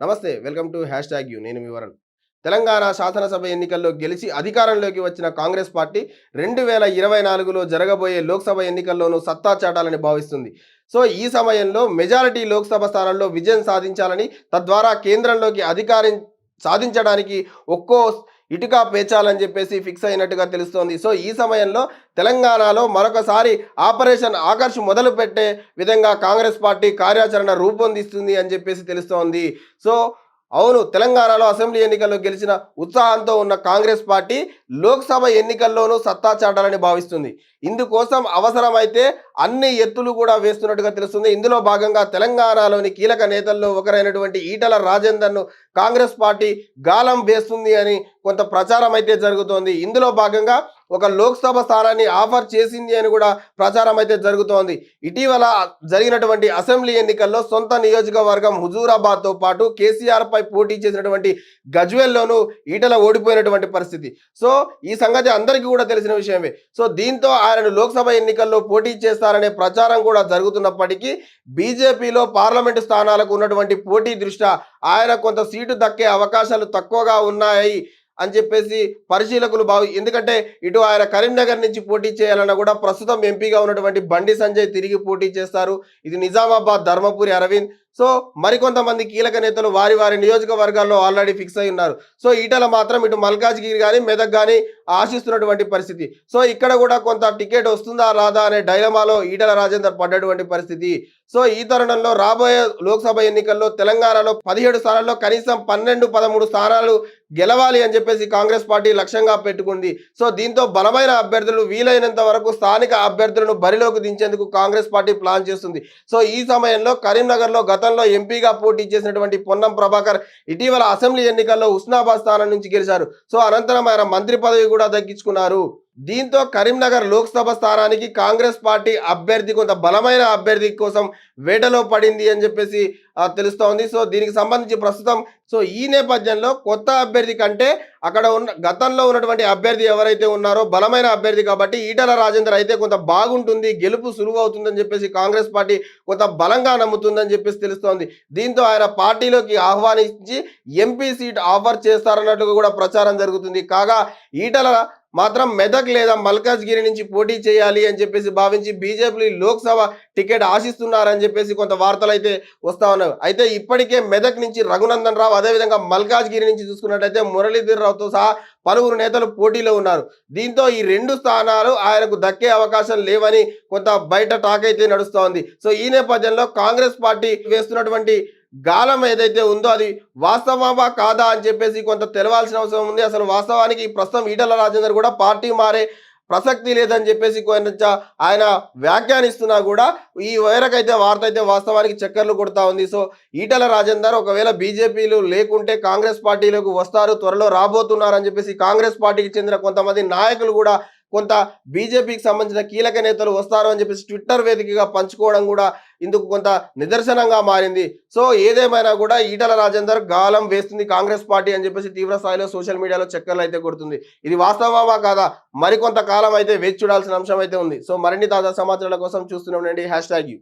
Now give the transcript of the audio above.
నమస్తే welcome to hashtag U. నేను వివరణ తెలంగాణ శాసనసభ ఎన్నికల్లో గెలిచి అధికారంలోకి వచ్చిన కాంగ్రెస్ పార్టీ రెండు వేల ఇరవై నాలుగులో జరగబోయే లోక్సభ ఎన్నికల్లోనూ సత్తా చాటాలని భావిస్తుంది. సో ఈ సమయంలో మెజారిటీ లోక్సభ స్థానాల్లో విజయం సాధించాలని తద్వారా కేంద్రంలోకి అధికారం సాధించడానికి ఒక్కో ఇటుక పేచాలని చెప్పేసి ఫిక్స్ అయినట్టుగా తెలుస్తోంది. సో ఈ సమయంలో తెలంగాణలో మరొకసారి ఆపరేషన్ ఆకర్ష్ మొదలు పెట్టే విధంగా కాంగ్రెస్ పార్టీ కార్యాచరణ రూపొందిస్తుంది అని చెప్పేసి తెలుస్తోంది. సో అవును తెలంగాణలో అసెంబ్లీ ఎన్నికల్లో గెలిచిన ఉత్సాహంతో ఉన్న కాంగ్రెస్ పార్టీ లోక్సభ ఎన్నికల్లోనూ సత్తా చాటాలని భావిస్తుంది. ఇందుకోసం అవసరమైతే అన్ని ఎత్తులు కూడా వేస్తున్నట్టుగా తెలుస్తుంది. ఇందులో భాగంగా తెలంగాణలోని కీలక నేతల్లో ఒకరైనటువంటి ఈటల రాజేందర్ను కాంగ్రెస్ పార్టీ గాలం వేస్తుంది అని కొంత ప్రచారం అయితే జరుగుతోంది. ఇందులో భాగంగా ఒక లోక్సభ స్థానాన్ని ఆఫర్ చేసింది అని కూడా ప్రచారం అయితే జరుగుతోంది. ఇటీవల జరిగినటువంటి అసెంబ్లీ ఎన్నికల్లో సొంత నియోజకవర్గం హుజూరాబాద్తో పాటు కేసీఆర్ పై పోటీ చేసినటువంటి గజ్వెల్లోనూ ఈటల ఓడిపోయినటువంటి పరిస్థితి. సో ఈ సంగతి అందరికీ కూడా తెలిసిన విషయమే. సో దీంతో ఆయనను లోక్సభ ఎన్నికల్లో పోటీ చేస్తారనే ప్రచారం కూడా జరుగుతున్నప్పటికీ బీజేపీలో పార్లమెంటు స్థానాలకు ఉన్నటువంటి పోటీ దృష్ట్యా ఆయన కొంత సీటు దక్కే అవకాశాలు తక్కువగా ఉన్నాయి అని చెప్పేసి పరిశీలకులు భావి ఎందుకంటే ఇటు ఆయన కరీంనగర్ నుంచి పోటీ చేయాలన్నా కూడా ప్రస్తుతం ఎంపీగా ఉన్నటువంటి బండి సంజయ్ తిరిగి పోటీ చేస్తారు. ఇది నిజామాబాద్ ధర్మపురి అరవింద్ సో మరికొంతమంది కీలక నేతలు వారి వారి నియోజకవర్గాల్లో ఆల్రెడీ ఫిక్స్ అయి ఉన్నారు. సో ఈటల మాత్రం ఇటు మల్కాజ్గిరి కానీ మెదక్ కానీ ఆశిస్తున్నటువంటి పరిస్థితి. సో ఇక్కడ కూడా కొంత టికెట్ వస్తుందా రాదా అనే డైలమాలో ఈటల రాజేందర్ పడ్డటువంటి పరిస్థితి. సో ఈ తరుణంలో రాబోయే లోక్సభ ఎన్నికల్లో తెలంగాణలో పదిహేడు స్థానాల్లో కనీసం పన్నెండు పదమూడు స్థానాలు గెలవాలి అని చెప్పేసి కాంగ్రెస్ పార్టీ లక్ష్యంగా పెట్టుకుంది. సో దీంతో బలమైన అభ్యర్థులు వీలైనంత వరకు స్థానిక అభ్యర్థులను బరిలోకి దించేందుకు కాంగ్రెస్ పార్టీ ప్లాన్ చేస్తుంది. సో ఈ సమయంలో కరీంనగర్లో గత గతంలో ఎంపీగా పోటీ చేసినటువంటి పొన్నం ప్రభాకర్ ఇటీవల అసెంబ్లీ ఎన్నికల్లో ఉస్నాబాద్ స్థానం నుంచి గెలిచారు. సో అనంతరం ఆయన మంత్రి పదవి కూడా దక్కించుకున్నారు దీంతో కరీంనగర్ లోక్సభ స్థానానికి కాంగ్రెస్ పార్టీ అభ్యర్థి కొంత బలమైన అభ్యర్థి కోసం వేటలో పడింది అని చెప్పేసి తెలుస్తోంది. సో దీనికి సంబంధించి ప్రస్తుతం సో ఈ నేపథ్యంలో కొత్త అభ్యర్థి కంటే అక్కడ ఉన్న గతంలో ఉన్నటువంటి అభ్యర్థి ఎవరైతే ఉన్నారో బలమైన అభ్యర్థి కాబట్టి ఈటల రాజేందర్ అయితే కొంత బాగుంటుంది గెలుపు సులువు అవుతుందని చెప్పేసి కాంగ్రెస్ పార్టీ కొంత బలంగా నమ్ముతుందని చెప్పేసి తెలుస్తోంది. దీంతో ఆయన పార్టీలోకి ఆహ్వానించి ఎంపీ సీట్ ఆఫర్ చేస్తారన్నట్టుగా కూడా ప్రచారం జరుగుతుంది. కాగా ఈటల మాత్రం మెదక్ లేదా మల్కాజ్గిరి నుంచి పోటీ చేయాలి అని చెప్పేసి భావించి బీజేపీ లోక్సభ టికెట్ ఆశిస్తున్నారని చెప్పేసి కొంత వార్తలు అయితే వస్తా ఉన్నాయి. అయితే ఇప్పటికే మెదక్ నుంచి రఘునందన్ రావు అదేవిధంగా మల్కాజ్గిరి నుంచి చూసుకున్నట్టయితే మురళీధర్ రావుతో సహా పలువురు నేతలు పోటీలో ఉన్నారు. దీంతో ఈ రెండు స్థానాలు ఆయనకు దక్కే అవకాశం లేవని కొంత బయట టాక్ అయితే నడుస్తోంది సో ఈ నేపథ్యంలో కాంగ్రెస్ పార్టీ వేస్తున్నటువంటి గాలం ఏదైతే ఉందో అది వాస్తవమా కాదా అని చెప్పేసి కొంత తెలవాల్సిన అవసరం ఉంది. అసలు వాస్తవానికి ప్రస్తుతం ఈటల రాజేందర్ కూడా పార్టీ మారే ప్రసక్తి లేదని చెప్పేసి ఆయన వ్యాఖ్యానిస్తున్నా కూడా ఈ వేరకైతే వార్త అయితే వాస్తవానికి చక్కర్లు కొడతా ఉంది. సో ఈటల రాజేందర్ ఒకవేళ బీజేపీలు లేకుంటే కాంగ్రెస్ పార్టీలోకి వస్తారు త్వరలో రాబోతున్నారని చెప్పేసి కాంగ్రెస్ పార్టీకి చెందిన కొంతమంది నాయకులు కూడా కొంత బీజేపీకి సంబంధించిన కీలక నేతలు వస్తారు అని చెప్పేసి ట్విట్టర్ వేదికగా పంచుకోవడం కూడా ఇందుకు కొంత నిదర్శనంగా మారింది. సో ఏదేమైనా కూడా ఈటల రాజేందర్ గాలం వేస్తుంది కాంగ్రెస్ పార్టీ అని చెప్పేసి తీవ్ర స్థాయిలో సోషల్ మీడియాలో చక్కర్లు అయితే కొడుతుంది. ఇది వాస్తవమా కాదా? మరికొంత కాలం అయితే వేచి చూడాల్సిన అంశం అయితే ఉంది. సో మరిన్ని తాజా సమాచారాల కోసం చూస్తూనే ఉండండి. Hashtag U.